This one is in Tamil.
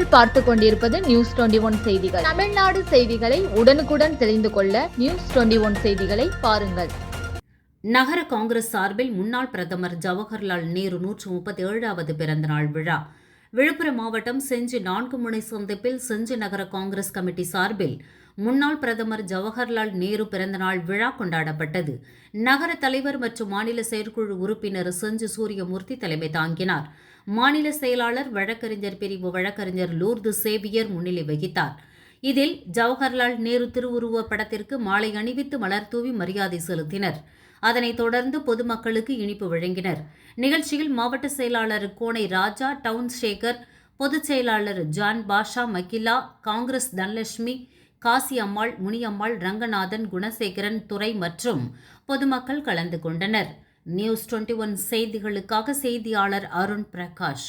நீங்கள் பார்த்து கொண்டிருப்பது நியூஸ் டுவெண்டி ஒன் செய்திகள். தமிழ்நாடு செய்திகளை உடனுக்குடன் தெரிந்து கொள்ள நியூஸ் டுவெண்டி ஒன் செய்திகளை பாருங்கள். நகர காங்கிரஸ் சார்பில் முன்னாள் பிரதமர் ஜவஹர்லால் நேரு நூற்று முப்பத்தி ஏழாவது பிறந்தநாள் விழா. விழுப்புரம் மாவட்டம் செஞ்சி நான்கு முனை சந்திப்பில் செஞ்சி நகர காங்கிரஸ் கமிட்டி சார்பில் முன்னாள் பிரதமர் ஜவஹர்லால் நேரு பிறந்தநாள் விழா கொண்டாடப்பட்டது. நகர தலைவர் மற்றும் மாநில செயற்குழு உறுப்பினர் செஞ்சி சூரியமூர்த்தி தலைமை தாங்கினார். மாநில செயலாளர் வழக்கறிஞர் பிரிவு வழக்கறிஞர் லூர்து சேவியர் முன்னிலை வகித்தார். இதில் ஜவஹர்லால் நேரு திருவுருவ படத்திற்கு மாலை அணிவித்து மலர் தூவி மரியாதை செலுத்தினர். அதனைத் தொடர்ந்து பொதுமக்களுக்கு இனிப்பு வழங்கினர். நிகழ்ச்சியில் மாவட்ட செயலாளர் கோனை ராஜா டவுன் சேகர் பொதுச் செயலாளர் ஜான் பாஷா மகிலா காங்கிரஸ் தனலட்சுமி காசி அம்மாள் முனியம்மாள் ரங்கநாதன் குணசேகரன் துறை மற்றும் பொதுமக்கள் கலந்து கொண்டனர். நியூஸ் டுவெண்ட்டி ஒன் செய்திகளுக்காக செய்தியாளர் அருண் பிரகாஷ்.